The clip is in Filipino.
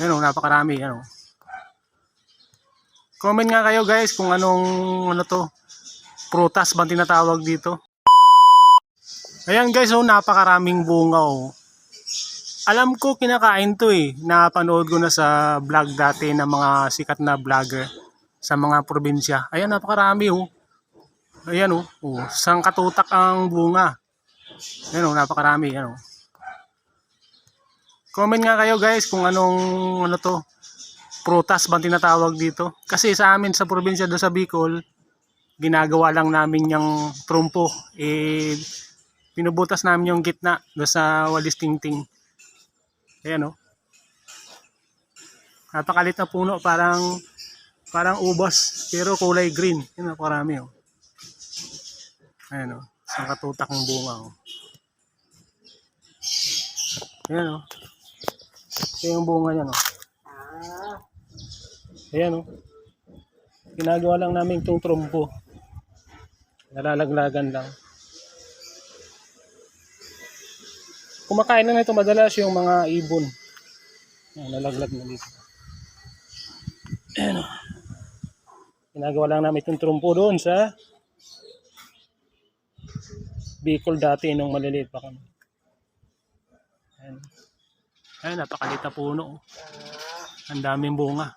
Yan napakarami. Yan o. Comment nga kayo guys kung anong ano to. Prutas bang tinatawag dito. Ayan guys, oh, napakaraming bunga oh. Alam ko kinakain to eh. Napanood ko na sa vlog dati ng mga sikat na vlogger sa mga probinsya. Ayan, napakarami oh. Ayan oh. oh sang katutak ang bunga. Ayan oh, napakarami. Ayan oh. Comment nga kayo guys kung anong ano to. Prutas bang tinatawag dito. Kasi sa amin sa probinsya do sa Bicol, ginagawa lang namin yung trumpo. Eh, pinubutas namin yung gitna do sa walis tingting. Ayan oh. Napakalit na puno, parang parang ubas, pero kulay green. Yan napakarami oh. Ayan oh. Isang katutak ng bunga oh. Ayan oh. Ito yung bunga niya no. Ayan oh. Ginagawa lang namin itong trumpo. Nalalaglagan lang. Kumakain na nito madalas yung mga ibon. Ayan, nalaglag na dito. Ayan o. Ginagawa lang namin itong trumpo doon sa Bicol dati nung maliliit pa kami. Ayan. Ayan, napakalit na puno. oh. Ang daming bunga.